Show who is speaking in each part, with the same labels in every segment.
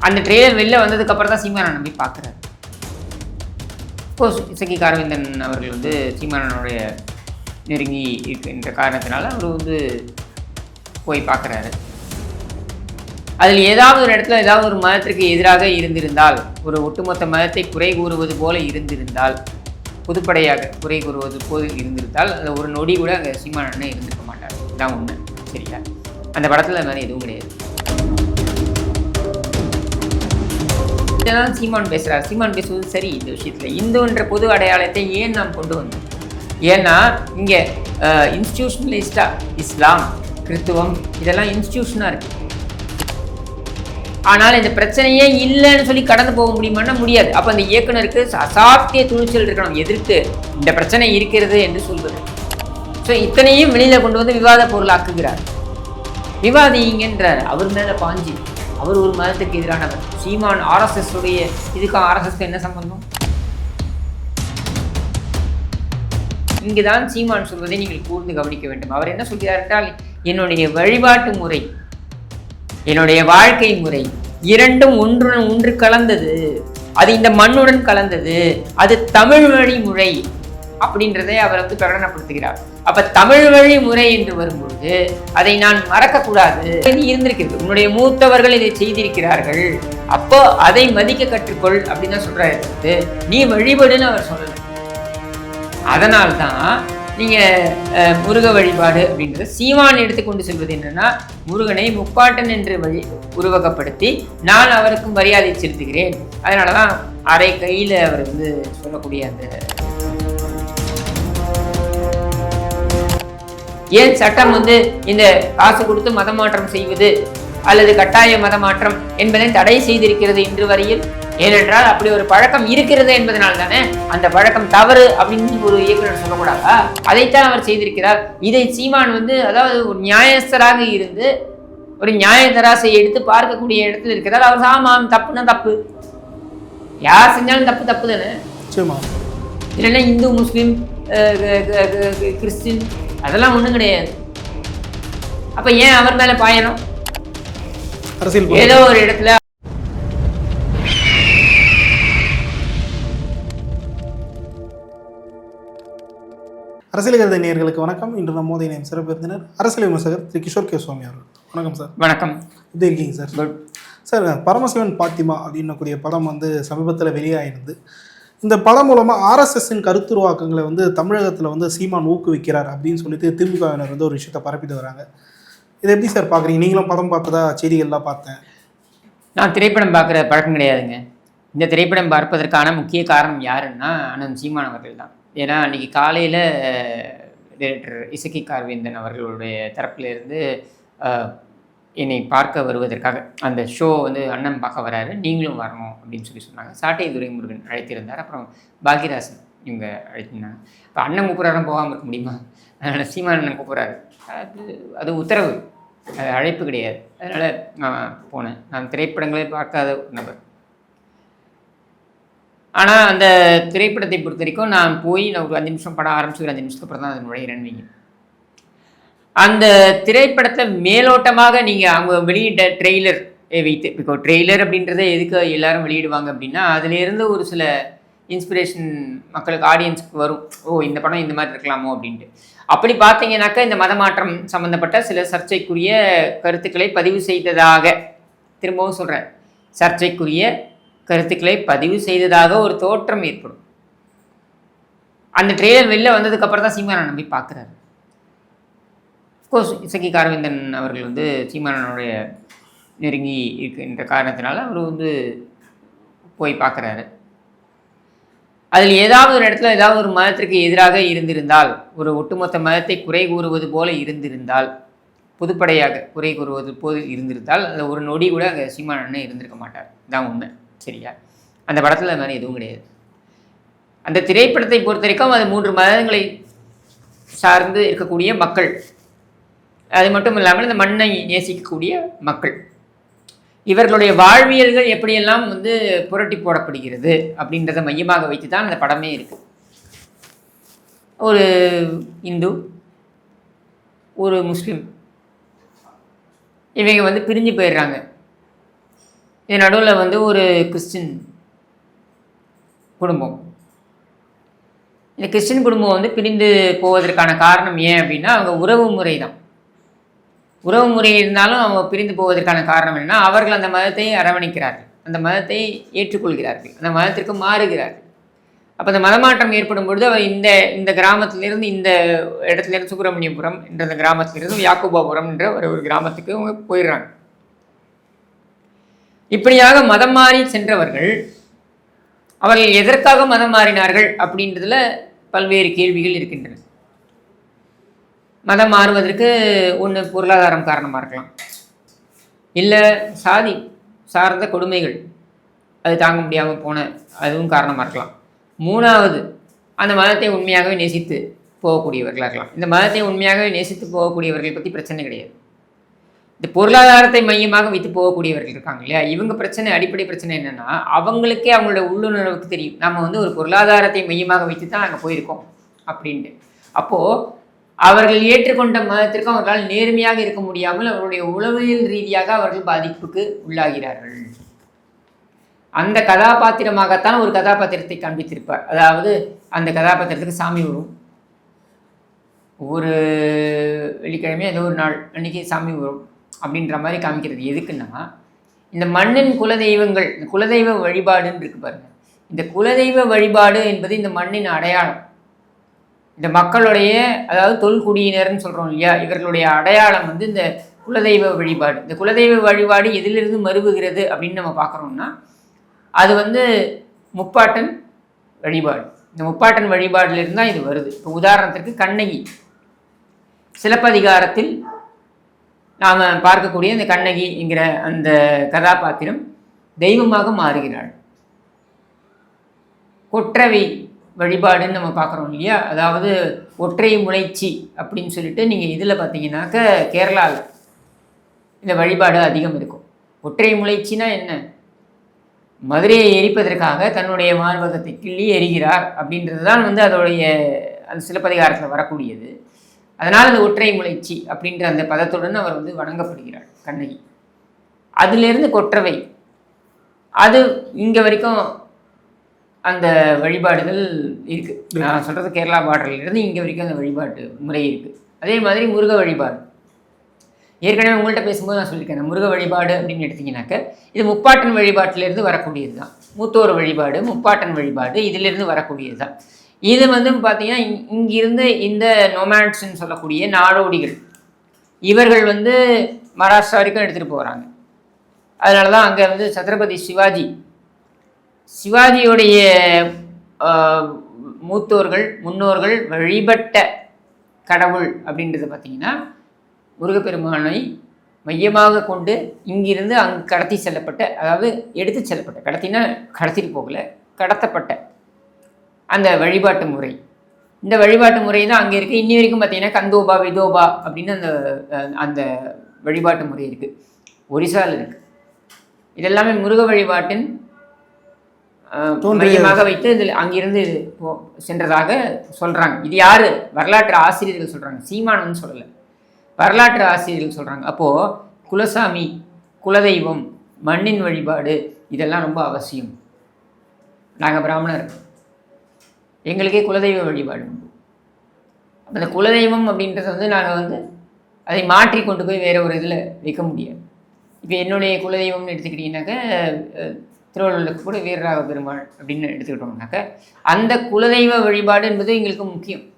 Speaker 1: அந்த ட்ரெய்லர் வெளில வந்ததுக்கப்புறம் தான் சீமானை நம்பி பார்க்குறாரு கோஸ் இசக்கி காரவேந்தன் அவர்கள் வந்து சீமானனுடைய நெருங்கி இருக்கின்ற காரணத்தினால அவர் வந்து போய் பார்க்குறாரு அதில் ஏதாவது ஒரு இடத்துல ஏதாவது ஒரு மதத்திற்கு எதிராக இருந்திருந்தால் ஒரு ஒட்டுமொத்த மதத்தை குறை கூறுவது போல இருந்திருந்தால் புதுப்படையாக குறை கூறுவது போல் இருந்திருந்தால் அதில் ஒரு நொடி கூட அங்கே சீமான் இருந்திருக்க மாட்டார். இதான் உண்மை. சரியா? அந்த படத்தில் அது மாதிரி எதுவும் கிடையாது. இதெல்லாம் சீமான் பேசுகிறார் சீமான் பேசுவது சரி இந்த விஷயத்தில். இந்துன்ற பொது அடையாளத்தை ஏன் நாம் கொண்டு வந்தோம்? ஏன்னா இங்கே இன்ஸ்டியூஷனலிஸ்டாக இஸ்லாம் கிறித்துவம் இதெல்லாம் இன்ஸ்டியூஷனாக இருக்குது ஆனால் இந்த பிரச்சனையே இல்லைன்னு சொல்லி கடந்து போக முடியுமான்னா முடியாது. அப்போ அந்த இயக்குனருக்கு அசாத்திய துணிச்சல் இருக்கணும். எதிர்த்து இந்த பிரச்சனை இருக்கிறது என்று சொல்வது. ஸோ இத்தனையும் வெளியில் கொண்டு வந்து விவாத பொருளாக்குகிறார். விவாதிங்கன்றார் அவர் மேலே பாஞ்சி அவர் ஒரு மதத்துக்கு எதிரானவர். சீமான் ஆர்எஸ்எஸ் உடைய இதுக்கு ஆர்எஸ்எஸ்க்கு என்ன சம்பந்தம்? இங்குதான் சீமான் சொல்வதை நீங்கள் கூர்ந்து கவனிக்க வேண்டும். அவர் என்ன சொல்கிறார் என்றால் என்னுடைய வழிபாட்டு முறை என்னுடைய வாழ்க்கை முறை இரண்டும் ஒன்றுடன் ஒன்று கலந்தது. அது இந்த மண்ணுடன் கலந்தது. அது தமிழ் வழி முறை. அப்படின்றதை அவர் வந்து பிரகடனப்படுத்துகிறார். அப்ப தமிழ் வழி முறை என்று வரும்பொழுது அதை நான் மறக்கக்கூடாது. கூடாது இருந்திருக்கிறது. உன்னுடைய மூத்தவர்கள் இதை செய்திருக்கிறார்கள். அப்போ அதை மதிக்க கற்றுக்கொள் அப்படின்னு தான் சொல்றாரு நீ வழிபடுன்னு அவர் சொல்லல. அதனால்தான் நீங்கள் முருக வழிபாடு அப்படின்றது சீமான் எடுத்துக்கொண்டு செல்வது என்னன்னா முருகனை முப்பாட்டன் என்று வழி உருவகப்படுத்தி நான் அவருக்கும் மரியாதை செலுத்துகிறேன். அதனால தான் அரை கையில் அவர் வந்து சொல்லக்கூடிய அந்த ஏன் சட்டம் வந்து இந்த காசு கொடுத்து மதமாற்றம் செய்வது அல்லது கட்டாய மதமாற்றம் என்பதை தடை செய்திருக்கிறது இன்று வரையில்? ஏனென்றால் அப்படி ஒரு பழக்கம் இருக்கிறது என்பதனால் தானே அந்த பழக்கம் தவறு அப்படின்னு ஒரு இயக்குனர் சொல்லக்கூடாதா? அதைத்தான் அவர் செய்திருக்கிறார். இதை சீமான் வந்து அதாவது ஒரு நியாயஸ்தராக இருந்து ஒரு நியாய தராசை எடுத்து பார்க்கக்கூடிய இடத்துல இருக்கிறார். அவர் ஆமாம் தப்புனா தப்பு. யார் செஞ்சாலும் தப்பு தப்பு தானே? இல்லைன்னா இந்து முஸ்லீம் கிறிஸ்டின் அதெல்லாம் ஒன்றும் கிடையாது. அப்போ ஏன் அவர் மேலே பாயணும்?
Speaker 2: அரசியல்
Speaker 1: ஏதோ ஒரு இடத்துல.
Speaker 2: அரசியல் கருத நேயர்களுக்கு வணக்கம். இன்று நம்மோதைய நேம் சிறப்பு விருந்தினர் அரசியல் விமர்சகர் திரு கிஷோர் கே சுவாமி அவர்கள். வணக்கம் சார்.
Speaker 1: வணக்கம்.
Speaker 2: எப்படி இருக்கீங்க சார்? சார் பரமசிவன் பாத்திமா அப்படின்னக்கூடிய படம் வந்து சமீபத்தில் வெளியாகிருந்து இந்த படம் மூலமாக ஆர்எஸ்எஸ்ஸின் கருத்துருவாக்கங்களை வந்து தமிழகத்தில் வந்து சீமான் ஊக்குவிக்கிறார் அப்படின்னு சொல்லிட்டு திமுகவினர் வந்து ஒரு விஷயத்தை பரப்பிட்டு வராங்க. இதை எப்படி சார் பார்க்குறீங்க நீங்களும் படம் பார்த்ததா? செய்திகள்லாம் பார்த்தேன்.
Speaker 1: நான் திரைப்படம் பார்க்குற பழக்கம் கிடையாதுங்க. இந்த திரைப்படம் பார்ப்பதற்கான முக்கிய காரணம் யாருன்னா அனந்த் சீமான் அவர்கள் தான். ஏன்னா அன்றைக்கி காலையில் டைரக்டர் இசக்கி கார்வேந்தன் அவர்களுடைய தரப்பிலிருந்து என்னை பார்க்க வருவதற்காக அந்த ஷோ வந்து அண்ணன் பார்க்க வராரு. நீங்களும் வரணும் அப்படின்னு சொல்லி சொன்னாங்க. சாட்டை துரைமுருகன் அழைத்திருந்தார். அப்புறம் பாக்யராசன் இவங்க அழைத்திருந்தாங்க. இப்போ அண்ணன் கூப்பிட்றாரும் போகாமல் இருக்க முடியுமா? அதனால் சீமான் அண்ணன் கூப்பிட்றாரு. அது அது உத்தரவு. அது அழைப்பு கிடையாது. அதனால் நான் போனேன். நான் திரைப்படங்களே பார்க்காத ஒரு நபர். ஆனால் அந்த திரைப்படத்தை பொறுத்த வரைக்கும் நான் போய் நான் ஒரு அஞ்சு நிமிஷம் படம் ஆரம்பிச்சு ஒரு அஞ்சு நிமிஷத்துக்கு அப்புறம் தான் அது நுழையிறேன்னு வைங்க அந்த திரைப்படத்தை மேலோட்டமாக நீங்கள் அவங்க வெளியிட்ட ட்ரெய்லர் வைத்து இப்போ ட்ரெய்லர் அப்படின்றத எதுக்கு எல்லாரும் வெளியிடுவாங்க அப்படின்னா அதுலேருந்து ஒரு சில இன்ஸ்பிரேஷன் மக்களுக்கு ஆடியன்ஸ்க்கு வரும். ஓ இந்த படம் இந்த மாதிரி இருக்கலாமோ அப்படின்ட்டு. அப்படி பார்த்தீங்கன்னாக்கா இந்த மதமாற்றம் சம்மந்தப்பட்ட சில சர்ச்சைக்குரிய கருத்துக்களை பதிவு செய்ததாக திரும்பவும் சொல்கிறேன் சர்ச்சைக்குரிய கருத்துக்களை பதிவு செய்ததாக ஒரு தோற்றம் ஏற்படும். அந்த ட்ரெய்லர் வெளில வந்ததுக்கப்புறம் தான் சீமானை நம்பி பார்க்குறாரு. கோர்ஸ் இசக்கி காரவேந்தன் அவர்கள் வந்து சீமானனுடைய நெருங்கி இருக்கின்ற காரணத்தினால அவர் வந்து போய் பார்க்குறாரு. அதில் ஏதாவது ஒரு இடத்துல ஏதாவது ஒரு மதத்திற்கு எதிராக இருந்திருந்தால் ஒரு ஒட்டுமொத்த மதத்தை குறை கூறுவது போல இருந்திருந்தால் பொதுப்படையாக குறை கூறுவது போல் இருந்திருந்தால் அதில் ஒரு நொடி கூட அங்கே சீமான் இருந்திருக்க மாட்டார். இதான் உண்மை. சரியா? அந்த படத்தில் அது மாதிரி எதுவும் கிடையாது. அந்த திரைப்படத்தை பொறுத்த வரைக்கும் அது மூன்று மதங்களை சார்ந்து இருக்கக்கூடிய மக்கள். அது மட்டும் இல்லாமல் இந்த மண்ணை நேசிக்கக்கூடிய மக்கள். இவர்களுடைய வாழ்வியல்கள் எப்படியெல்லாம் வந்து புரட்டி போடப்படுகிறது அப்படின்றத மையமாக வைத்து தான் அந்த படமே இருக்கு. ஒரு இந்து ஒரு முஸ்லீம். இவங்க வந்து பிரிஞ்சு போயிடுறாங்க. இது நடுவில் வந்து ஒரு கிறிஸ்டின் குடும்பம். இந்த கிறிஸ்டின் குடும்பம் வந்து பிரிந்து போவதற்கான காரணம் ஏன் அப்படின்னா அவங்க உறவு முறை தான் உறவு முறை இருந்தாலும் அவங்க பிரிந்து போவதற்கான காரணம் என்னன்னா அவர்கள் அந்த மதத்தை அரவணைக்கிறார்கள். அந்த மதத்தை ஏற்றுக்கொள்கிறார்கள். அந்த மதத்திற்கு மாறுகிறார்கள். அப்போ அந்த மதமாற்றம் ஏற்படும் பொழுது அவர் இந்த இந்த கிராமத்திலிருந்து இந்த இடத்துலேருந்து சுப்பிரமணியபுரம் என்ற அந்த கிராமத்திலிருந்து யாக்கோபாபுரம் என்ற ஒரு ஒரு கிராமத்துக்கு அவங்க போயிடுறாங்க. இப்படியாக மதம் மாறி சென்றவர்கள் அவர்கள் எதற்காக மதம் மாறினார்கள் அப்படின்றதுல பல்வேறு கேள்விகள் இருக்கின்றன. மதம் மாறுவதற்கு ஒன்று பொருளாதாரம் காரணமாக இருக்கலாம். இல்லை சாதி சார்ந்த கொடுமைகள் அது தாங்க முடியாமல் போன அதுவும் காரணமாக இருக்கலாம். மூணாவது அந்த மதத்தை உண்மையாகவே நேசித்து போகக்கூடியவர்களாக இருக்கலாம். இந்த மதத்தை உண்மையாகவே நேசித்து போகக்கூடியவர்கள் பற்றி பிரச்சனை கிடையாது. இந்த பொருளாதாரத்தை மையமாக வைத்து போகக்கூடியவர்கள் இருக்காங்க இல்லையா? இவங்க பிரச்சனை அடிப்படை பிரச்சனை என்னென்னா அவங்களுக்கே அவங்களோட உள்ளுணர்வுக்கு தெரியும். நம்ம வந்து ஒரு பொருளாதாரத்தை மையமாக வைத்து தான் நாங்கள் போயிருக்கோம் அப்படின்ட்டு. அப்போது அவர்கள் ஏற்றுக்கொண்ட மதத்திற்கு அவர்களால் நேர்மையாக இருக்க முடியாமல் அவருடைய உளவியல் ரீதியாக அவர்கள் பாதிப்புக்கு உள்ளாகிறார்கள். அந்த கதாபாத்திரமாகத்தான் ஒரு கதாபாத்திரத்தை காண்பித்திருப்பார். அதாவது அந்த கதாபாத்திரத்துக்கு சாமி வரும் ஒவ்வொரு வெள்ளிக்கிழமை ஏதோ ஒரு நாள் அன்னைக்கு சாமி வரும் அப்படின்ற மாதிரி காமிக்கிறது. எதுக்குன்னா இந்த மண்ணின் குலதெய்வங்கள் இந்த குலதெய்வ வழிபாடுன்னு இருக்கு பாருங்க. இந்த குலதெய்வ வழிபாடு என்பது இந்த மண்ணின் அடையாளம். இந்த மக்களுடைய அதாவது தொல்குடியினர்னு சொல்கிறோம் இல்லையா இவர்களுடைய அடையாளம் வந்து இந்த குலதெய்வ வழிபாடு. இந்த குலதெய்வ வழிபாடு எதிலிருந்து மறுவுகிறது அப்படின்னு நம்ம பார்க்குறோம்னா அது வந்து முப்பாட்டன் வழிபாடு. இந்த முப்பாட்டன் வழிபாடுலேருந்து தான் இது வருது. இப்போ உதாரணத்திற்கு கண்ணகி. சிலப்பதிகாரத்தில் நாம் பார்க்கக்கூடிய இந்த கண்ணகி என்கிற அந்த கதாபாத்திரம் தெய்வமாக மாறுகிறாள். கொற்றவை வழிபாடுன்னு நம்ம பார்க்குறோம் இல்லையா? அதாவது ஒற்றை முளைச்சி அப்படின்னு சொல்லிட்டு நீங்கள் இதில் பார்த்தீங்கன்னாக்க கேரளாவில் இந்த வழிபாடு அதிகம் இருக்கும். ஒற்றை முளைச்சினா என்ன? மதுரையை எரிப்பதற்காக தன்னுடைய மார்பகத்தை கிள்ளி எரிகிறார் அப்படின்றது தான் வந்து அதோடைய அந்த சிலப்பதிகாரத்தில் வரக்கூடியது. அதனால் அந்த ஒற்றை முளைச்சி அப்படின்ற அந்த பதத்துடன் அவர் வந்து வணங்கப்படுகிறார் கண்ணகி. அதிலிருந்து கொற்றவை. அது இங்கே வரைக்கும் அந்த வழிபாடுகள் இருக்குது நான் சொல்கிறது கேரளா பார்டர்லேருந்து இங்கே வரைக்கும் அந்த வழிபாட்டு முறை இருக்குது அதே மாதிரி முருக வழிபாடு. ஏற்கனவே உங்கள்கிட்ட பேசும்போது நான் சொல்லியிருக்கேன் இந்த முருக வழிபாடு அப்படின்னு எடுத்தீங்கன்னாக்க இது முப்பாட்டன் வழிபாட்டிலிருந்து வரக்கூடியது தான் மூத்தோர் வழிபாடு முப்பாட்டன் வழிபாடு இதிலிருந்து வரக்கூடியது தான் இது வந்து பார்த்தீங்கன்னா இங்கிருந்து இந்த நொமான்ஸ்ன்னு சொல்லக்கூடிய நாடோடிகள் இவர்கள் வந்து மகாராஷ்டிரா வரைக்கும் எடுத்துகிட்டு போகிறாங்க அதனால தான் அங்கே வந்து சத்ரபதி சிவாஜி சிவாஜியுடைய மூத்தோர்கள் முன்னோர்கள் வழிபட்ட கடவுள் அப்படின்றது பார்த்தீங்கன்னா முருகப்பெருமானை மையமாக கொண்டு இங்கிருந்து அங்கு கடத்தி செல்லப்பட்ட அதாவது எடுத்து செல்லப்பட்ட கடத்தினா கடத்திட்டு போகல கடத்தப்பட்ட அந்த வழிபாட்டு முறை. இந்த வழிபாட்டு முறை தான் அங்கே இருக்குது இன்னி வரைக்கும் பார்த்தீங்கன்னா கந்தோபா விதோபா அப்படின்னு அந்த அந்த வழிபாட்டு முறை இருக்குது ஒரிசாவில் இருக்குது இதெல்லாமே முருக வழிபாட்டின் மையமாக வைத்து இதில் அங்கிருந்து சென்றதாக சொல்கிறாங்க இது யார்? வரலாற்று ஆசிரியர்கள் சொல்கிறாங்க சீமான் வந்து சொல்லலை. வரலாற்று ஆசிரியர்கள் சொல்கிறாங்க அப்போது குலசாமி குலதெய்வம் மண்ணின் வழிபாடு இதெல்லாம் ரொம்ப அவசியம். நாங்கள் பிராமணர். எங்களுக்கே குலதெய்வ வழிபாடு உண்டு. அப்ப அந்த குலதெய்வம் அப்படின்றத வந்து நாங்கள் வந்து அதை மாற்றி கொண்டு போய் வேற ஒரு இதில் வைக்க முடியாது. இப்போ என்னுடைய குலதெய்வம்னு எடுத்துக்கிட்டிங்கனாக்க திருவள்ளுவருக்கு கூட வீரராக பெருமாள் அப்படின்னு எடுத்துக்கிட்டோம்னாக்க அந்த குலதெய்வ வழிபாடு என்பது எங்களுக்கு முக்கியம்.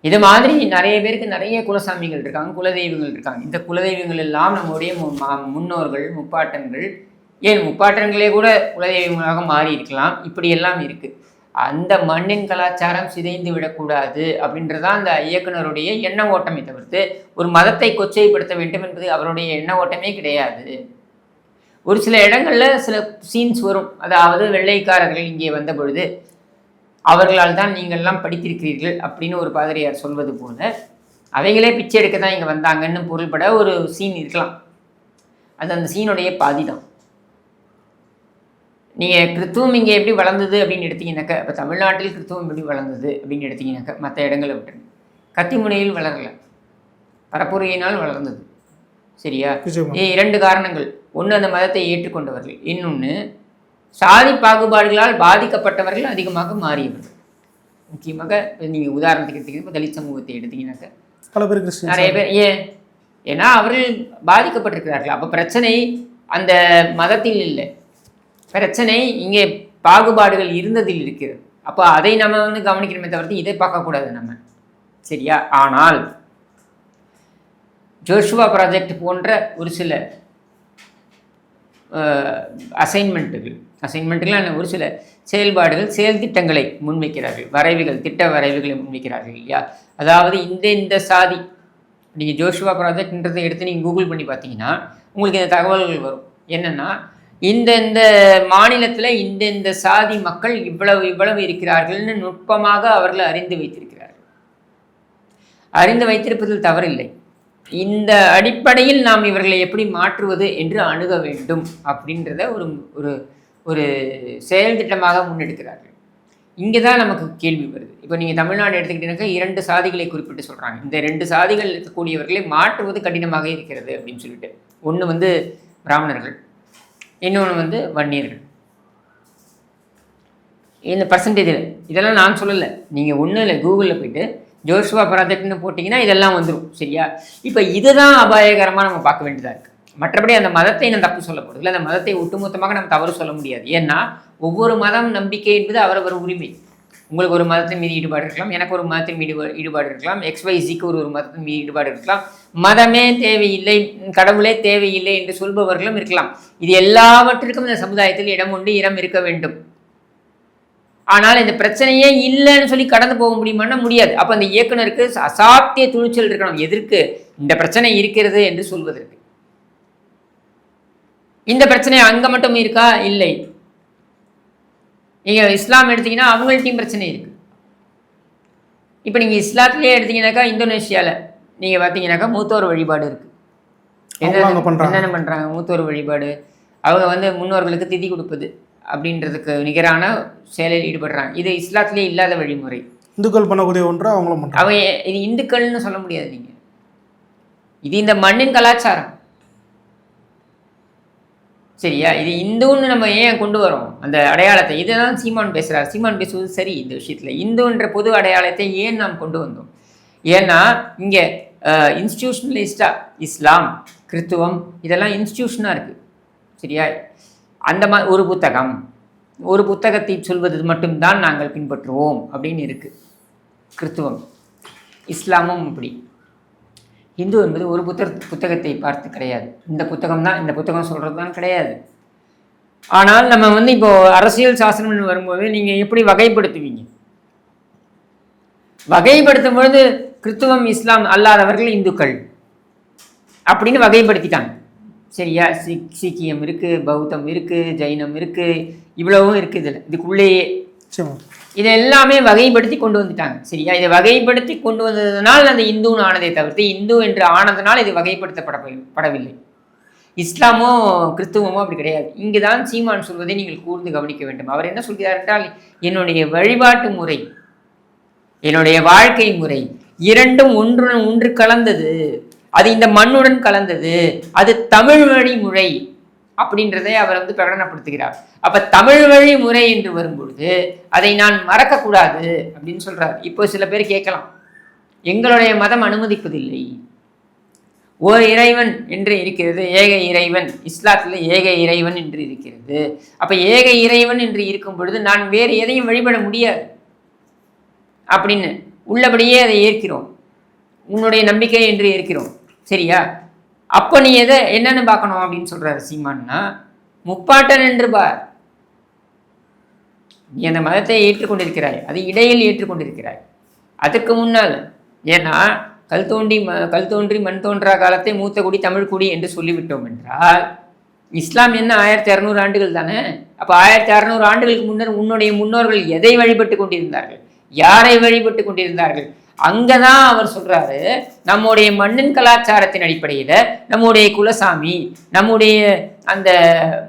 Speaker 1: இது மாதிரி நிறைய பேருக்கு நிறைய குலசாமிகள் இருக்காங்க குலதெய்வங்கள் இருக்காங்க. இந்த குலதெய்வங்கள் எல்லாம் நம்முடைய மு- மா- முன்னோர்கள் முப்பாட்டன்கள் ஏன் முப்பாட்டன்களே கூட குலதெய்வங்களாக மாறி இருக்கலாம் இப்படியெல்லாம் இருக்கு. அந்த மண்ணின் கலாச்சாரம் சிதைந்து விடக்கூடாது அப்படின்றதான் அந்த இயக்குனருடைய எண்ண ஓட்டமே தவிர்த்து ஒரு மதத்தை கொச்சைப்படுத்த வேண்டும் என்பது அவருடைய எண்ண ஓட்டமே கிடையாது. ஒரு சில இடங்களில் சில சீன்ஸ் வரும். அதாவது வெள்ளைக்காரர்கள் இங்கே வந்த பொழுது அவர்களால் தான் நீங்கள்லாம் படித்திருக்கிறீர்கள் அப்படின்னு ஒரு பாதிரியார் சொல்வது போல அவைகளே பிச்சை எடுக்க தான் இங்கே வந்தாங்கன்னு பொருள்பட ஒரு சீன் இருக்கலாம். அது அந்த சீனுடைய பாதி தான். நீங்கள் கிறித்துவம் இங்கே எப்படி வளர்ந்தது அப்படின்னு எடுத்தீங்கன்னாக்கா இப்போ தமிழ்நாட்டில் கிறித்துவம் எப்படி வளர்ந்தது அப்படின்னு எடுத்தீங்கன்னாக்க மற்ற இடங்களை விட்டு கத்திமுனையில் வளரலை. பரப்புரையினால் வளர்ந்தது. சரியா? இரண்டு காரணங்கள். ஒன்று அந்த மதத்தை ஏற்றுக்கொண்டவர்கள். இன்னொன்று சாதி பாகுபாடுகளால் பாதிக்கப்பட்டவர்கள் அதிகமாக மாறியவர்கள். முக்கியமாக நீங்கள் உதாரணத்துக்கு இப்போ தலித் சமூகத்தை எடுத்தீங்கன்னாக்க
Speaker 2: பல பேர்
Speaker 1: நிறைய பேர் ஏன்? ஏன்னா அவர்கள் பாதிக்கப்பட்டிருக்கிறார்கள். அப்போ பிரச்சனை அந்த மதத்தில் இல்லை. பிரச்சனை இங்கே பாகுபாடுகள் இருந்ததில் இருக்கிறது. அப்போ அதை நம்ம வந்து கவனிக்கணுமே தவிர்த்து இதை பார்க்கக்கூடாது நம்ம. சரியா? ஆனால் ஜோஷுவா ப்ராஜெக்ட் போன்ற ஒரு சில அசைன்மெண்ட்டுகள் அசைன்மெண்ட்டுகள் ஒரு சில செயல்பாடுகள் செயல் திட்டங்களை முன்வைக்கிறார்கள். வரைவுகள் திட்ட வரைவுகளை முன்வைக்கிறார்கள் இல்லையா? அதாவது இந்த இந்த சாதி நீங்கள் ஜோஷுவா ப்ராஜெக்ட்ன்றதை எடுத்து நீங்கள் கூகுள் பண்ணி பார்த்தீங்கன்னா உங்களுக்கு இந்த தகவல்கள் வரும். என்னென்னா இந்த இந்த மாநிலத்தில் இந்த இந்த சாதி மக்கள் இவ்வளவு இவ்வளவு இருக்கிறார்கள்னு நுட்பமாக அவர்கள் அறிந்து வைத்திருக்கிறார்கள். அறிந்து வைத்திருப்பதில் தவறில்லை. இந்த அடிப்படையில் நாம் இவர்களை எப்படி மாற்றுவது என்று அணுக வேண்டும் அப்படின்றத ஒரு ஒரு ஒரு செயல் திட்டமாக முன்னெடுக்கிறார்கள். இங்கே தான் நமக்கு கேள்வி வருது. இப்போ நீங்கள் தமிழ்நாடு எடுத்துக்கிட்டீங்கன்னாக்கா இரண்டு சாதிகளை குறிப்பிட்டு சொல்கிறாங்க இந்த ரெண்டு சாதிகள் இருக்கக்கூடியவர்களை மாற்றுவது கடினமாக இருக்கிறது அப்படின்னு சொல்லிட்டு. ஒன்று வந்து பிராமணர்கள் இன்னொன்று வந்து வன்னியர்கள். இந்த பர்சன்டேஜில் இதெல்லாம் நான் சொல்லலை. நீங்கள் ஒன்றும் இல்லை கூகுளில் போயிட்டு ஜோஷுவா ப்ராஜெக்ட்னு போட்டிங்கன்னா இதெல்லாம் வந்துடும் சரியா? இப்போ இதுதான் அபாயகரமாக நம்ம பார்க்க வேண்டியதாக இருக்குது மற்றபடி அந்த மதத்தை நான் தப்பு சொல்லப்படுது இல்லை அந்த மதத்தை ஒட்டுமொத்தமாக நம்ம தவறு சொல்ல முடியாது. ஏன்னா ஒவ்வொரு மதம் நம்பிக்கை என்பது அவரவர் உரிமை. உங்களுக்கு ஒரு மதத்தின் மீது ஈடுபாடு இருக்கலாம் எனக்கு ஒரு மதத்தின் மீது ஈடுபாடு இருக்கலாம் எக்ஸ்வைசிக்கு ஒரு ஒரு மதத்தின் மீது ஈடுபாடு இருக்கலாம். மதமே தேவையில்லை கடவுளே தேவையில்லை என்று சொல்பவர்களும் இருக்கலாம். இது எல்லாவற்றிற்கும் இந்த சமுதாயத்தில் இடம் உண்டு இடம் இருக்க வேண்டும். ஆனால் இந்த பிரச்சனையே இல்லைன்னு சொல்லி கடந்து போக முடியுமான்னா முடியாது. அப்போ அந்த இயக்குனருக்கு அசாத்திய துணிச்சல் இருக்கணும். எதற்கு? இந்த பிரச்சனை இருக்கிறது என்று சொல்வதற்கு. இந்த பிரச்சனை அங்கே மட்டும் இருக்கா? இல்லை. நீங்கள் இஸ்லாம் எடுத்தீங்கன்னா அவங்கள்ட்டையும் பிரச்சனை இருக்கு. இப்போ நீங்கள் இஸ்லாத்திலே எடுத்தீங்கன்னாக்கா இந்தோனேஷியாவில் நீங்கள் பார்த்தீங்கன்னாக்கா மூத்தோர் வழிபாடு இருக்கு.
Speaker 2: அவங்க அங்க பண்றாங்க.
Speaker 1: என்னென்ன பண்ணுறாங்க மூத்தோர் வழிபாடு. அவங்க வந்து முன்னோர்களுக்கு திதி கொடுப்பது. அப்படின்றதுக்கு நிகரான செயலில் ஈடுபடுறாங்க. இது இஸ்லாத்திலே இல்லாத வழிமுறை.
Speaker 2: இந்துக்கள் பண்ணக்கூடிய ஒன்றை அவங்களும்
Speaker 1: அவன் இது இந்துக்கள்னு சொல்ல முடியாது நீங்கள் இது இந்த மண்ணின் கலாச்சாரம். சரியா? இது இந்துன்னு நம்ம ஏன் கொண்டு வரோம்? அந்த அடையாளத்தை. இதுதான் சீமான் பேசுகிறார் சீமான் பேசுவது சரி இந்த விஷயத்தில். இந்துன்ற பொது அடையாளத்தை ஏன் நாம் கொண்டு வந்தோம்? ஏன்னா இங்கே இன்ஸ்டியூஷனலிஸ்டாக இஸ்லாம் கிறித்துவம் இதெல்லாம் இன்ஸ்டியூஷனாக இருக்குது சரியா? அந்த மா ஒரு புத்தகம். ஒரு புத்தகத்தை சொல்வது மட்டும்தான் நாங்கள் பின்பற்றுவோம் அப்படின்னு இருக்குது கிறித்துவம். இஸ்லாமும் அப்படி இந்து என்பது ஒரு புத்தக புத்தகத்தை பார்த்து கிடையாது. இந்த புத்தகம் தான் இந்த புத்தகம் சொல்கிறது தான் கிடையாது. ஆனால் நம்ம வந்து இப்போது அரசியல் சாசனம்னு வரும்போது நீங்கள் எப்படி வகைப்படுத்துவீங்க? வகைப்படுத்தும் பொழுது கிறித்துவம் இஸ்லாம் அல்லாதவர்கள் இந்துக்கள் அப்படின்னு வகைப்படுத்திட்டாங்க. சரியா? சீக் சீக்கியம் இருக்குது பௌத்தம் இருக்குது ஜைனம் இருக்குது இவ்வளவும் இருக்குது இதில். இதுக்குள்ளேயே. இதை எல்லாமே வகைப்படுத்தி கொண்டு வந்துட்டாங்க. சரியா? இதை வகைப்படுத்தி கொண்டு வந்ததுனால் அந்த இந்துன்னு ஆனதை தவிர்த்து இந்து என்று ஆனதுனால் இது வகைப்படுத்தப்பட படவில்லை. இஸ்லாமோ கிறிஸ்துவமோ அப்படி கிடையாது. இங்கு தான் சீமான் சொல்வதை நீங்கள் கூர்ந்து கவனிக்க வேண்டும். அவர் என்ன சொல்கிறார் என்றால் என்னுடைய வழிபாட்டு முறை என்னுடைய வாழ்க்கை முறை இரண்டும் ஒன்று ஒன்று கலந்தது. அது இந்த மண்ணுடன் கலந்தது. அது தமிழ் வழி முறை அப்படின்றதை அவர் வந்து பிரகடனப்படுத்துகிறார். அப்ப தமிழ் வழி முறை என்று வரும்பொழுது அதை நான் மறக்கக்கூடாது அப்படின்னு சொல்றார். இப்போ சில பேர் கேட்கலாம். எங்களுடைய மதம் அனுமதிப்பதில்லை. ஓர் இறைவன் என்று இருக்கிறது ஏக இறைவன். இஸ்லாத்தில் ஏக இறைவன் என்று இருக்கிறது. அப்ப ஏக இறைவன் என்று இருக்கும் பொழுது நான் வேறு எதையும் வழிபட முடியாது அப்படின்னு உள்ளபடியே அதை ஏற்கிறோம். உன்னுடைய நம்பிக்கை என்று ஏற்கிறோம். சரியா? அப்போ நீ எதை என்னன்னு பார்க்கணும் அப்படின்னு சொல்றாரு சீமான்னா முப்பாட்டன் என்று பார். நீ அந்த மதத்தை ஏற்றுக்கொண்டிருக்கிறாய். அது இடையில் ஏற்றுக்கொண்டிருக்கிறாய். அதுக்கு முன்னால் ஏன்னா கல் தோண்டி ம கல் தோன்றி மண் தோன்றா காலத்தை மூத்த குடி தமிழ் குடி என்று சொல்லிவிட்டோம் என்றால் இஸ்லாம் என்ன ஆயிரத்தி அறநூறு ஆண்டுகள் தானே? அப்போ ஆயிரத்தி அறநூறு ஆண்டுகளுக்கு முன்னர் உன்னுடைய முன்னோர்கள் எதை வழிபட்டு கொண்டிருந்தார்கள்? யாரை வழிபட்டு கொண்டிருந்தார்கள்? அங்கதான் அவர் சொல்றாரு நம்முடைய மண்ணின் கலாச்சாரத்தின் அடிப்படையில் நம்முடைய குலசாமி நம்முடைய அந்த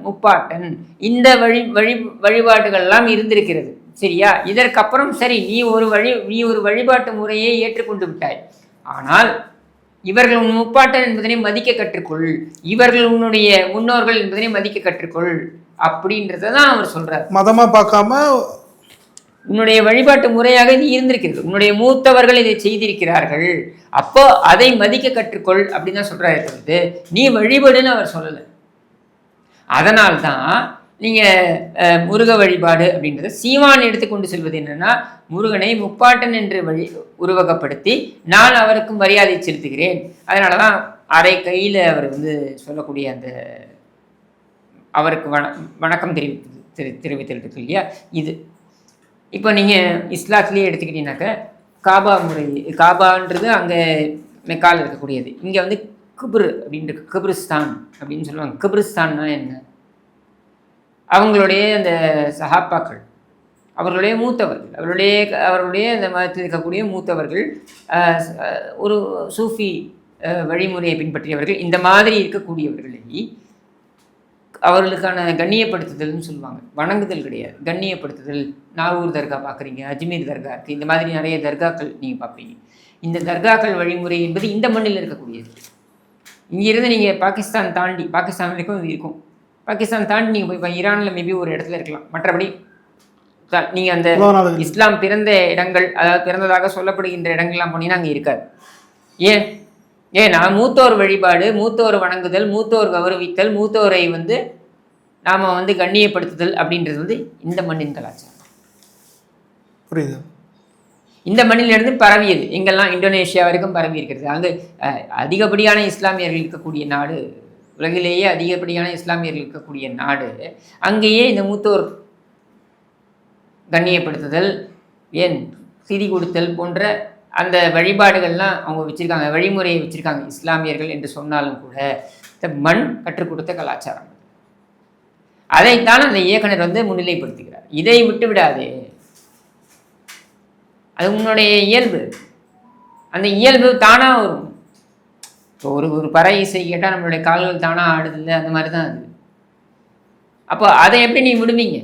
Speaker 1: முப்பாட்டன் இந்த வழி வழி வழிபாடுகள்லாம் இருந்திருக்கிறது. சரியா? இதற்கப்புறம் சரி நீ ஒரு வழி நீ ஒரு வழிபாட்டு முறையை ஏற்றுக்கொண்டு விட்டாய். ஆனால் இவர்கள் உன் முப்பாட்டன் என்பதனை மதிக்க கற்றுக்கொள். இவர்கள் உன்னுடைய முன்னோர்கள் என்பதனை மதிக்க கற்றுக்கொள். அப்படின்றத தான் அவர் சொல்றார்.
Speaker 2: மதமா பார்க்காம
Speaker 1: உன்னுடைய வழிபாட்டு முறையாக இது இருந்திருக்கிறது. உன்னுடைய மூத்தவர்கள் இதை செய்திருக்கிறார்கள். அப்போ அதை மதிக்க கற்றுக்கொள் அப்படின்னு தான் சொல்றாரு. நீ வழிபடுன்னு அவர் சொல்லலை. அதனால்தான் நீங்கள் முருக வழிபாடு அப்படின்றத சீமான் எடுத்துக்கொண்டு செல்வது என்னன்னா முருகனை முப்பாட்டன் என்று வழி உருவகப்படுத்தி நான் அவருக்கும் மரியாதை செலுத்துகிறேன். அதனால தான் அரை கையில் அவர் வந்து சொல்லக்கூடிய அந்த அவருக்கு வண வணக்கம் தெரிவித்து தெரி தெரிவித்தல் இருக்கு இல்லையா? இது. இப்போ நீங்கள் இஸ்லாத்துலேயே எடுத்துக்கிட்டீங்கன்னாக்க காபா முறை காபான்றது அங்கே மெக்கால் இருக்கக்கூடியது. இங்கே வந்து கிப்ரு அப்படின்ற கிபிரிஸ்தான் அப்படின்னு சொல்லுவாங்க. கிபிரிஸ்தான்னா என்ன? அவங்களுடைய அந்த சஹாப்பாக்கள் அவர்களுடைய மூத்தவர்கள் அவருடைய அவருடைய அந்த மதத்தில் இருக்கக்கூடிய மூத்தவர்கள் ஒரு சூஃபி வழிமுறையை பின்பற்றியவர்கள் இந்த மாதிரி இருக்கக்கூடியவர்களை அவர்களுக்கான கண்ணியப்படுத்துதல்னு சொல்லுவாங்க. வணங்குதல் கிடையாது. கண்ணியப்படுத்துதல் நாகூர் தர்கா பார்க்குறீங்க அஜ்மீர் தர்கா இருக்குது இந்த மாதிரி நிறைய தர்காக்கள் நீங்கள் பார்ப்பீங்க. இந்த தர்காக்கள் வழிமுறை என்பது இந்த மண்ணில் இருக்கக்கூடியது. இங்கிருந்து நீங்கள் பாகிஸ்தான் தாண்டி பாகிஸ்தான் வரைக்கும் இது இருக்கும். பாகிஸ்தான் தாண்டி நீங்கள் போய் ஈரானில் மேபி ஒரு இடத்துல இருக்கலாம். மற்றபடி நீங்கள் அந்த இஸ்லாம் பிறந்த இடங்கள் அதாவது பிறந்ததாக சொல்லப்படுகின்ற இடங்கள்லாம் போனீங்கன்னா அங்கே இருக்காது. ஏன்? ஏன்னா மூத்தோர் வழிபாடு மூத்தோர் வணங்குதல் மூத்தோர் கௌரவித்தல் மூத்தோரை வந்து நாம் வந்து கண்ணியப்படுத்துதல் அப்படின்றது வந்து இந்த மண்ணின் கலாச்சாரம்.
Speaker 2: புரியுது.
Speaker 1: இந்த மண்ணிலிருந்து பரவியது. எங்கெல்லாம் இந்தோனேஷியா வரைக்கும் பரவி இருக்கிறது. அங்கு அதிகப்படியான இஸ்லாமியர்கள் இருக்கக்கூடிய நாடு உலகிலேயே அதிகப்படியான இஸ்லாமியர்கள் இருக்கக்கூடிய நாடு அங்கேயே இந்த மூத்தோர் கண்ணியப்படுத்துதல் ஏன் திதி கொடுத்தல் போன்ற அந்த வழிபாடுகள்லாம் அவங்க வச்சுருக்காங்க வழிமுறையை வச்சுருக்காங்க இஸ்லாமியர்கள் என்று சொன்னாலும் கூட இந்த மண் கற்றுக் கொடுத்த கலாச்சாரம். அதைத்தான் அந்த இயக்குனர் வந்து முன்னிலைப்படுத்துகிறார். இதை விட்டு விடாதே. அது உன்னுடைய இயல்பு. அந்த இயல்பு தானாக வரும். இப்போ ஒரு ஒரு பறை இசை கேட்டால் நம்மளுடைய கால்கள் தானாக ஆடுதில்ல அந்த மாதிரி தான் அது. அப்போ அதை எப்படி நீ விடுவீங்க?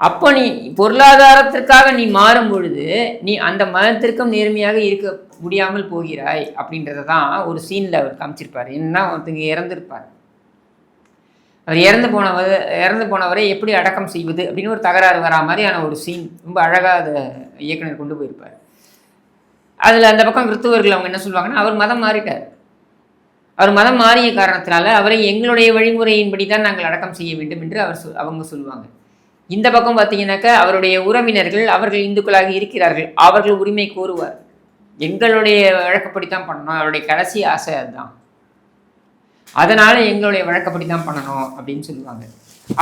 Speaker 1: அப்போ நீ பொருளாதாரத்திற்காக நீ மாறும் பொழுது நீ அந்த மதத்திற்கும் நேர்மையாக இருக்க முடியாமல் போகிறாய் அப்படின்றத தான் ஒரு சீனில் அவர் காமிச்சிருப்பார். என்னன்னா ஒருத்தங்க இறந்துருப்பார். அவர் இறந்து போனவர் இறந்து போனவரை எப்படி அடக்கம் செய்வது அப்படின்னு ஒரு தகராறு வரா மாதிரியான ஒரு சீன் ரொம்ப அழகாக அதை இயக்குனர் கொண்டு போயிருப்பார். அதில் அந்த பக்கம் கிறிஸ்துவர்கள் அவங்க என்ன சொல்லுவாங்கன்னா அவர் மதம் மாறிட்டார். அவர் மதம் மாறிய காரணத்தினால அவரை எங்களுடைய வழிமுறையின்படி தான் நாங்கள் அடக்கம் செய்ய வேண்டும் என்று அவர் சொல் அவங்க சொல்லுவாங்க. இந்த பக்கம் பார்த்தீங்கன்னாக்கா அவருடைய உறவினர்கள் அவர்கள் இந்துக்களாக இருக்கிறார்கள். அவர்கள் உரிமை கோருவார். எங்களுடைய வழக்கப்படி தான் பண்ணணும். அவருடைய கடைசி ஆசை அதுதான். அதனால எங்களுடைய வழக்கப்படி தான் பண்ணணும் அப்படின்னு சொல்லுவாங்க.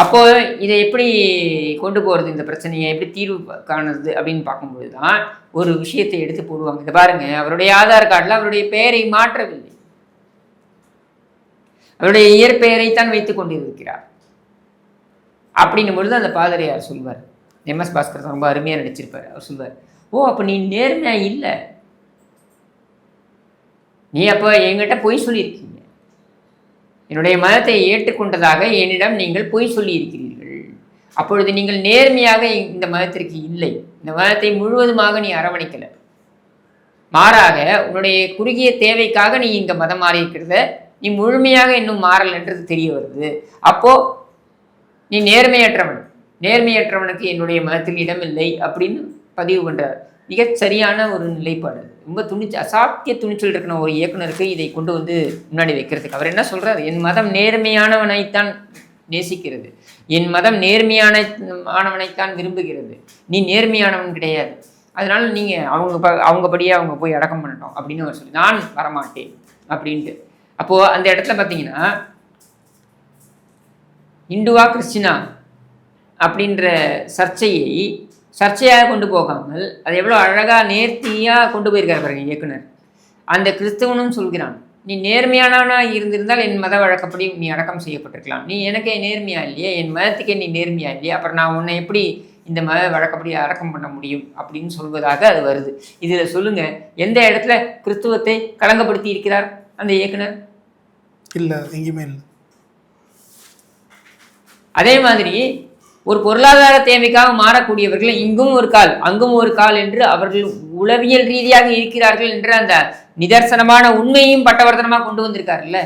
Speaker 1: அப்போ இதை எப்படி கொண்டு போகிறது இந்த பிரச்சனையை? எப்படி தீர்வு காணுது அப்படின்னு பார்க்கும்போது தான் ஒரு விஷயத்தை எடுத்து போடுவாங்க. இதை பாருங்க. அவருடைய ஆதார் கார்டில் அவருடைய பெயரை மாற்றவில்லை. அவருடைய இயற்பெயரைத்தான் வைத்துக் கொண்டிருக்கிறார். அப்படின்னும் பொழுது அந்த பாதிரியார் சொல்வார். எம்எஸ் பாஸ்கர் ரொம்ப அருமையாக நடிச்சிருப்பார். அவர் சொல்வார் ஓ அப்போ நீ நேர்மையாக இல்லை. நீ அப்போ என்கிட்ட பொய் சொல்லியிருக்கீங்க. என்னுடைய மதத்தை ஏற்றுக்கொண்டதாக என்னிடம் நீங்கள் பொய் சொல்லியிருக்கிறீர்கள். அப்பொழுது நீங்கள் நேர்மையாக இந்த மதத்திற்கு இல்லை. இந்த மதத்தை முழுவதுமாக நீ அரவணைக்கலை. மாறாக உன்னுடைய குறுகிய தேவைக்காக நீ இந்த மதம் மாறி இருக்கிறத நீ முழுமையாக இன்னும் மாறலைன்றது தெரிய வருது. அப்போது நீ நேர்மையற்றவன். நேர்மையற்றவனுக்கு என்னுடைய மதத்தில் இடமில்லை அப்படின்னு பதிவு பண்ணுறார் மிகச்சரியான ஒரு நிலைப்பாடு. ரொம்ப துணிச்சு அசாத்திய துணிச்சல் இருக்கிற ஒரு இயக்குனருக்கு இதை கொண்டு வந்து முன்னாடி வைக்கிறதுக்கு. அவர் என்ன சொல்றாரு? என் மதம் நேர்மையானவனைத்தான் நேசிக்கிறது. என் மதம் நேர்மையான ஆனவனைத்தான் விரும்புகிறது. நீ நேர்மையானவன் கிடையாது. அதனால நீங்க அவங்க ப அவங்கபடியே அவங்க போய் அடக்கம் பண்ணட்டும் அப்படின்னு அவர் சொல்லி நான் வரமாட்டேன். அப்படின்ட்டு. அப்போ அந்த இடத்துல பார்த்தீங்கன்னா இந்துவா கிறிஸ்டினா அப்படின்ற சர்ச்சையை சர்ச்சையாக கொண்டு போகாமல் அது எவ்வளோ அழகாக நேர்த்தியாக கொண்டு போயிருக்காரு பாருங்க இயக்குனர். அந்த கிறிஸ்தவனும் சொல்கிறான் நீ நேர்மையானவனாக இருந்திருந்தால் என் மத வழக்கப்படி நீ அடக்கம் செய்யப்பட்டிருக்கலாம். நீ எனக்கே நேர்மையா இல்லையே என் மதத்துக்கே நீ நேர்மையா இல்லையே அப்புறம் நான் உன்னை எப்படி இந்த மத வழக்கப்படி அடக்கம் பண்ண முடியும்? அப்படின்னு சொல்வதாக அது வருது. இதில் சொல்லுங்கள் எந்த இடத்துல கிறிஸ்துவத்தை களங்கப்படுத்தி இருக்கிறார் அந்த இயக்குனர்?
Speaker 2: இல்லை எங்கேயுமே இல்லை.
Speaker 1: அதே மாதிரி ஒரு பொருளாதார தேவைக்காக மாறக்கூடியவர்கள் இங்கும் ஒரு கால் அங்கும் ஒரு கால் என்று அவர்கள் உளவியல் ரீதியாக இருக்கிறார்கள் என்ற அந்த நிதர்சனமான உண்மையும் பட்டவர்த்தனமாக கொண்டு வந்திருக்காருல்ல.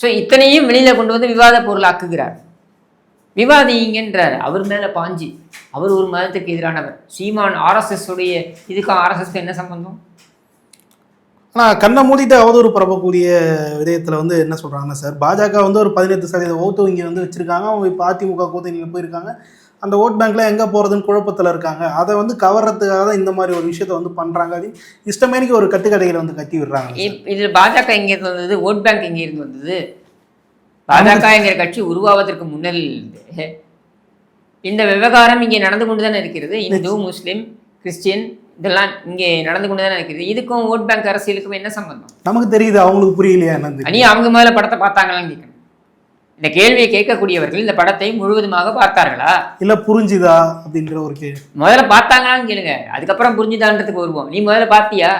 Speaker 1: ஸோ இத்தனையும் வெளியில் கொண்டு வந்து விவாத பொருளாக்குகிறார் விவாதிங்கன்றார் அவர் மேலே பாஞ்சி. அவர் ஒரு மதத்துக்கு எதிரானவர். சீமான் ஆர்எஸ்எஸ் உடைய இதுக்கும் ஆர்எஸ்எஸ்க்கு என்ன சம்பந்தம்?
Speaker 2: ஆனால் கண்ணை மூடிட்டு அவதூறு பரப்பக்கூடிய விடயத்தில் வந்து என்ன சொல்கிறாங்கன்னா சார் பாஜக வந்து ஒரு பதினெட்டு சதவீத ஓட்டு வங்கி வந்து வச்சுருக்காங்க. அவங்க இப்போ அதிமுக கூட்டணியில் போயிருக்காங்க அந்த ஓட் பேங்க்ல எங்கே போகிறதுன்னு குழப்பத்தில் இருக்காங்க. அதை வந்து கவர்றதுக்காக தான் இந்த மாதிரி ஒரு விஷயத்த வந்து பண்ணுறாங்க அப்படின்னு இஷ்டமேனிக்கு ஒரு கட்டுக்கடைகளை வந்து கட்டி விடுறாங்க.
Speaker 1: இதுல பாஜக எங்க இருந்து வந்தது? ஓட் பேங்க் எங்க இருந்து வந்தது? பாஜக என்கிற கட்சி உருவாவதற்கு முன்னல் இந்த விவகாரம் இங்கே நடந்து கொண்டு தானே இருக்கிறது. இந்து முஸ்லிம் கிறிஸ்டியன் இதெல்லாம் இங்கே நடந்து கொண்டு தானே இருக்கிறது இதுக்கும் ஓட் பேங்க் அரசியலுக்கும் என்ன சம்பந்தம்?
Speaker 2: நமக்கு தெரியுது அவங்களுக்கு புரியலையா
Speaker 1: அனி அவங்க முதல்ல படத்தை பார்த்தாங்களான்னு கேட்கணும். இந்த கேள்வியை கேட்கக்கூடியவர்கள் இந்த படத்தை முழுவதுமாக பார்த்தார்களா?
Speaker 2: இல்லை புரிஞ்சுதா அப்படின்ற ஒரு கேள்வி.
Speaker 1: முதல்ல பார்த்தாங்களான்னு கேளுங்க. அதுக்கப்புறம் புரிஞ்சுதான்றதுக்கு வருவோம். நீ முதல்ல பார்த்தியா?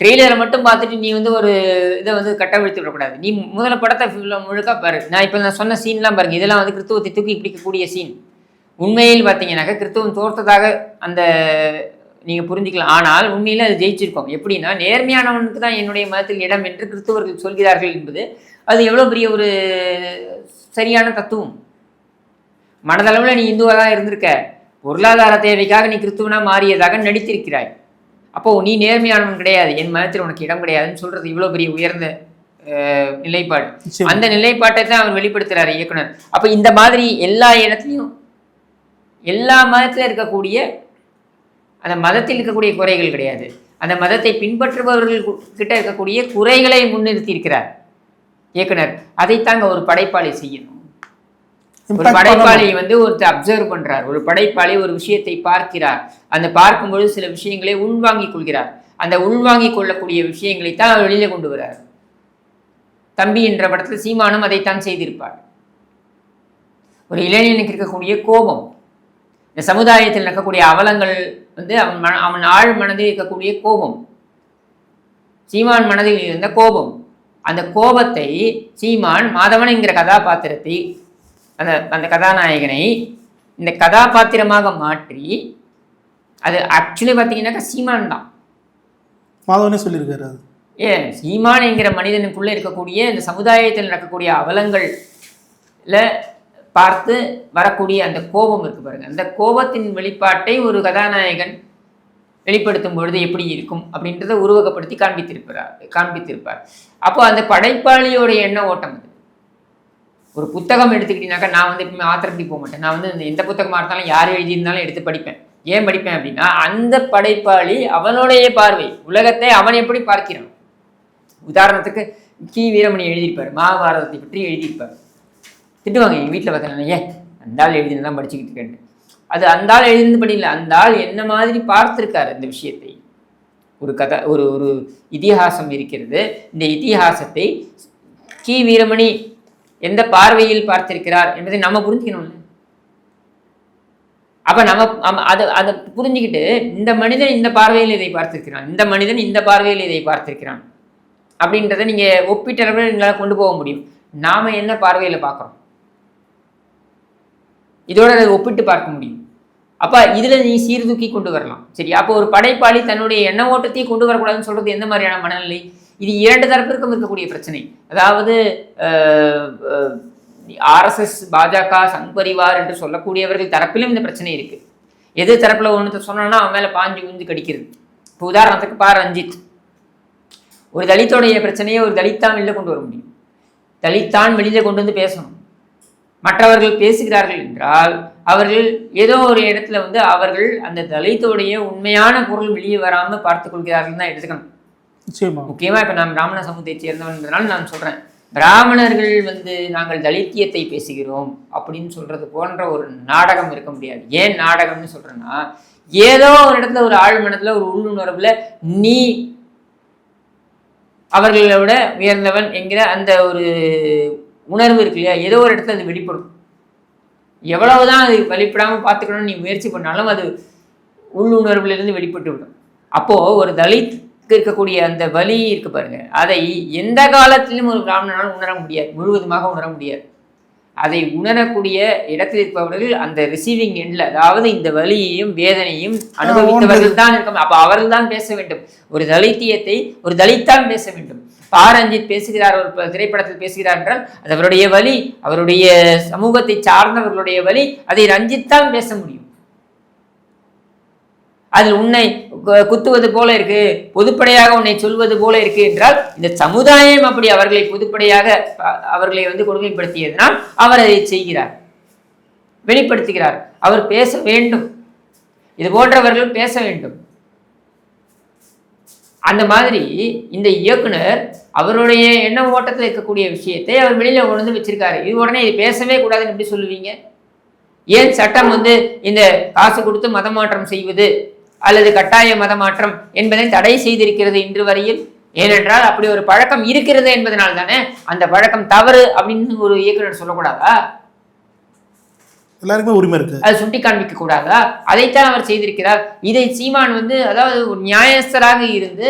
Speaker 1: ட்ரெய்லரை மட்டும் பார்த்துட்டு நீ வந்து ஒரு இதை வந்து கட்டவிழ்த்து விடக்கூடாது. நீ முதல்ல படத்தை முழுக்க பாரு. நான் இப்போ நான் சொன்ன சீன்லாம் பாருங்க. இதெல்லாம் வந்து கிறிஸ்துவத்தை தூக்கி பிடிக்கக்கூடிய சீன் உண்மையில் பார்த்தீங்கன்னாக்கா கிறிஸ்துவம் தோற்றதாக அந்த நீங்கள் புரிஞ்சுக்கலாம். ஆனால் உண்மையில் அது ஜெயிச்சிருக்கோம். எப்படின்னா நேர்மையானவனுக்கு தான் என்னுடைய மதத்தில் இடம் என்று கிறிஸ்துவர்கள் சொல்கிறார்கள் என்பது அது எவ்வளோ பெரிய ஒரு சரியான தத்துவம். மனதளவில் நீ இந்துவாக தான் இருந்திருக்க. பொருளாதார தேவைக்காக நீ கிறிஸ்துவனா மாறியதாக நடித்திருக்கிறாய். அப்போ நீ நேர்மையானவன் கிடையாது. என் மதத்தில் உனக்கு இடம் கிடையாதுன்னு சொல்றது இவ்வளோ பெரிய உயர்ந்த நிலைப்பாடு. அந்த நிலைப்பாட்டை தான் அவர் வெளிப்படுத்துறாரு இயக்குனர். அப்போ இந்த மாதிரி எல்லா இடத்துலையும் எல்லா மதத்தில் இருக்கக்கூடிய அந்த மதத்தில் இருக்கக்கூடிய குறைகள் கிடையாது. அந்த மதத்தை பின்பற்றுபவர்கள் கிட்ட இருக்கக்கூடிய குறைகளை முன்னிறுத்தி இருக்கிறார் இயக்குனர். அதைத்தாங்க ஒரு படைப்பாளி செய்யணும். ஒரு படைப்பாளி வந்து ஒருத்தர் அப்சர்வ் பண்றார். ஒரு படைப்பாளி ஒரு விஷயத்தை பார்க்கிறார். அந்த பார்க்கும்பொழுது சில விஷயங்களை உள்வாங்கிக் கொள்கிறார். அந்த உள்வாங்கிக் கொள்ளக்கூடிய விஷயங்களை தான் அவர் வெளியில கொண்டு வரார் தம்பி என்ற படத்துல சீமானும் அதைத்தான் செய்திருப்பார். ஒரு இளைஞனுக்கு இருக்கக்கூடிய கோபம். இந்த சமுதாயத்தில் நடக்கக்கூடிய அவலங்கள் வந்து அவன் மன அவன் ஆழ் மனதில் இருக்கக்கூடிய கோபம். சீமான் மனதில் இருந்த கோபம். அந்த கோபத்தை சீமான் மாதவன் என்கிற கதாபாத்திரத்தை அந்த அந்த கதாநாயகனை இந்த கதாபாத்திரமாக மாற்றி அது ஆக்சுவலி பார்த்தீங்கன்னாக்கா சீமான் தான்.
Speaker 2: மாதவனே சொல்லியிருக்காரு அது.
Speaker 1: ஏன்? சீமான் என்கிற மனிதனுக்குள்ளே இருக்கக்கூடிய இந்த சமுதாயத்தில் நடக்கக்கூடிய அவலங்கள்ல பார்த்து வரக்கூடிய அந்த கோபம் இருக்கு பாருங்க. அந்த கோபத்தின் வெளிப்பாட்டை ஒரு கதாநாயகன் வெளிப்படுத்தும் பொழுது எப்படி இருக்கும் அப்படின்றத உருவகப்படுத்தி காண்பித்திருப்பார் காண்பித்திருப்பார். அப்போ அந்த படைப்பாளியோட எண்ண ஓட்டம் அது. ஒரு புத்தகம் எடுத்துக்கிட்டீங்கன்னாக்கா நான் வந்து எப்பவுமே ஆத்திரத்தி போக மாட்டேன். நான் வந்து இந்த எந்த புத்தகமாக இருந்தாலும் யார் எழுதியிருந்தாலும் எடுத்து படிப்பேன். ஏன் படிப்பேன் அப்படின்னா அந்த படைப்பாளி அவனுடைய பார்வை உலகத்தை அவன் எப்படி பார்க்கிறான்? உதாரணத்துக்கு கி. வீரமணி எழுதியிருப்பார். மகாபாரதத்தை பற்றி எழுதியிருப்பார். திட்டுவாங்க எங்கள் வீட்டில் பார்த்தேன் ஏன் அந்த ஆள் எழுதினதான் படிச்சுக்கிட்டு இருக்கேன் அது அந்த ஆள் எழுதினது படிக்கல அந்த ஆள் என்ன மாதிரி பார்த்துருக்காரு இந்த விஷயத்தை. ஒரு கதை ஒரு ஒரு இதிகாசம் இருக்கிறது. இந்த இதிகாசத்தை கி. வீரமணி எந்த பார்வையில் பார்த்திருக்கிறார் என்பதை நம்ம புரிஞ்சுக்கணும்ல. அப்போ நம்ம அதை அதை புரிஞ்சுக்கிட்டு இந்த மனிதன் இந்த பார்வையில் இதை பார்த்திருக்கிறான் இந்த மனிதன் இந்த பார்வையில் இதை பார்த்திருக்கிறான் அப்படின்றத நீங்கள் ஒப்பீட்டளவில் எங்களால் கொண்டு போக முடியும். நாம் என்ன பார்வையில் பார்க்குறோம்? இதோட அதை ஒப்பிட்டு பார்க்க முடியும். அப்போ இதில் நீ சீர்தூக்கி கொண்டு வரலாம். சரி அப்போ ஒரு படைப்பாளி தன்னுடைய எண்ண ஓட்டத்தையும் கொண்டு வரக்கூடாதுன்னு சொல்கிறது எந்த மாதிரியான மனநிலை? இது இரண்டு தரப்பிற்கும் இருக்கக்கூடிய பிரச்சனை. அதாவது ஆர்எஸ்எஸ் பாஜக சங் பரிவார் என்று சொல்லக்கூடியவர்கள் தரப்பிலும் இந்த பிரச்சனை இருக்குது எது தரப்பில் ஒன்று சொன்னோன்னா அவன் மேலே பாஞ்சு உந்து கடிக்கிறது. இப்போ உதாரணத்துக்கு பா. ரஞ்சித். ஒரு தலித்தோடைய பிரச்சனையை ஒரு தலித்தான் வெளியில் கொண்டு வர முடியும். தலித்தான் வெளியில் கொண்டு வந்து பேசணும். மற்றவர்கள் பேசுகிறார்கள் என்றால் அவர்கள் ஏதோ ஒரு இடத்துல வந்து அவர்கள் அந்த தலித்தோடைய உண்மையான பொருள் வெளியே வராம பார்த்துக் கொள்கிறார்கள் தான் எடுத்துக்கணும்.
Speaker 2: நிச்சயமா.
Speaker 1: முக்கியமா இப்ப நான் பிராமண சமூகத்தைச் சேர்ந்தவன்றதுனால நான் சொல்றேன். பிராமணர்கள் வந்து நாங்கள் தலித்தியத்தை பேசுகிறோம் அப்படின்னு சொல்றது போன்ற ஒரு நாடகம் இருக்க முடியாது. ஏன் நாடகம்னு சொல்றேன்னா ஏதோ ஒரு இடத்துல ஒரு ஆழ்மனத்துல ஒரு உள்ளுணர்வுல நீ அவர்களை விட உயர்ந்தவன் என்கிற அந்த ஒரு உணர்வு இருக்கு இல்லையா? ஏதோ ஒரு இடத்துல அது வெளிப்படும். எவ்வளவுதான் அது வெளிப்படாமல் பார்த்துக்கணும்னு நீ முயற்சி பண்ணாலும் அது உள்ளுணர்வுலேருந்து வெளிப்பட்டு விடும். அப்போது ஒரு தலித்துக்கு இருக்கக்கூடிய அந்த வலி இருக்கு பாருங்கள் அதை எந்த காலத்திலும் ஒரு பிராமணனால் உணர முடியாது. முழுவதுமாக உணர முடியாது. அதை உணரக்கூடிய இடத்தில் இருப்பவர்கள் அந்த ரிசீவிங் எண்ட்ல அதாவது இந்த வலியையும் வேதனையும் அனுபவித்தவர்கள் தான் இருக்க அப்ப அவர்கள் தான் பேச வேண்டும். ஒரு தலித்தியத்தை ஒரு தலித்தான் பேச வேண்டும். பா ரஞ்சித் பேசுகிறார் ஒரு திரைப்படத்தில் பேசுகிறார் என்றால் அது அவருடைய வலி அவருடைய சமூகத்தை சார்ந்தவர்களுடைய வலி அதை ரஞ்சித் தான் பேச முடியும். அதில் உன்னை குத்துவது போல இருக்கு பொதுப்படையாக உன்னை சொல்வது போல இருக்கு என்றால் இந்த சமுதாயம் அப்படி அவர்களை பொதுப்படையாக அவர்களை வந்து கொடுமைப்படுத்தியதனால் அவர் அதை செய்கிறார். வெளிப்படுத்துகிறார். அவர் பேச வேண்டும். இது போன்றவர்கள் பேச வேண்டும். அந்த மாதிரி இந்த இயக்குனர் அவருடைய எண்ண ஓட்டத்தில் இருக்கக்கூடிய விஷயத்தை அவர் வெளியில் கொண்டு வந்து வச்சிருக்காரு. இது உடனே இது பேசவே கூடாதுன்னு எப்படி சொல்லுவீங்க? ஏன் சட்டம் வந்து இந்த காசு கொடுத்து மதமாற்றம் செய்வது? அல்லது கட்டாய மதமாற்றம் என்பதை தடை செய்திருக்கிறது இன்று வரையில். ஏனென்றால் அப்படி ஒரு பழக்கம் இருக்கிறது என்பதனால் தானே அந்த பழக்கம் தவறு அப்படின்னு ஒரு இயக்குனர் சொல்லக்கூடாதா?
Speaker 2: எல்லாருக்குமே உரிமை இருக்கு.
Speaker 1: அதை சுட்டி காண்பிக்க கூடாதா? அதைத்தான் அவர் செய்திருக்கிறார். இதை சீமான் வந்து அதாவது ஒரு நியாயஸ்தராக இருந்து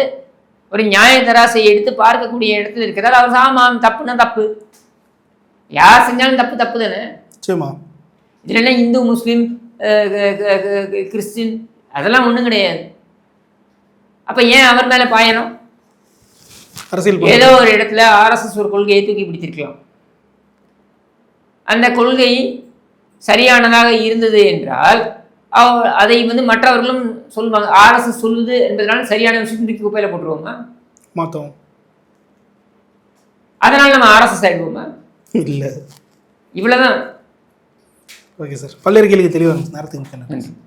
Speaker 1: ஒரு நியாய தராசை எடுத்து பார்க்கக்கூடிய இடத்துல இருக்கிறார். அவர் ஆமாம் தப்புன்னா தப்பு. யார் செஞ்சாலும் தப்பு தப்பு தானே? இதுல என்ன இந்து முஸ்லீம் கிறிஸ்டின் அதெல்லாம் ஒண்ணும் கிடையாது. அப்ப ஏன் அவர் மேல பாயணும்?
Speaker 2: அரசியல்
Speaker 1: ஏதோ ஒரு இடத்துல ஆர்எஸ்எஸ் ஒரு கொள்கையை தூக்கி பிடித்திருக்கலாம் அந்த கொள்கை சரியானதாக இருந்தது என்றால் அதை வந்து மற்றவர்களும் சொல்லுவாங்க ஆர்எஸ்எஸ் சொல்லுது என்பதனால சரியான விஷயம் தூக்கி குப்பையில போட்டுருவோமா?
Speaker 2: மாத்தோம்
Speaker 1: அதனால நம்ம ஆர்எஸ்எஸ் ஆயிடுவோமா?
Speaker 2: இல்ல.
Speaker 1: இவ்வளவுதான்.
Speaker 2: Okay sir. பல்வேறு கேள்விக்கு தெளிவாக நேரத்துக்கு.
Speaker 1: நன்றி.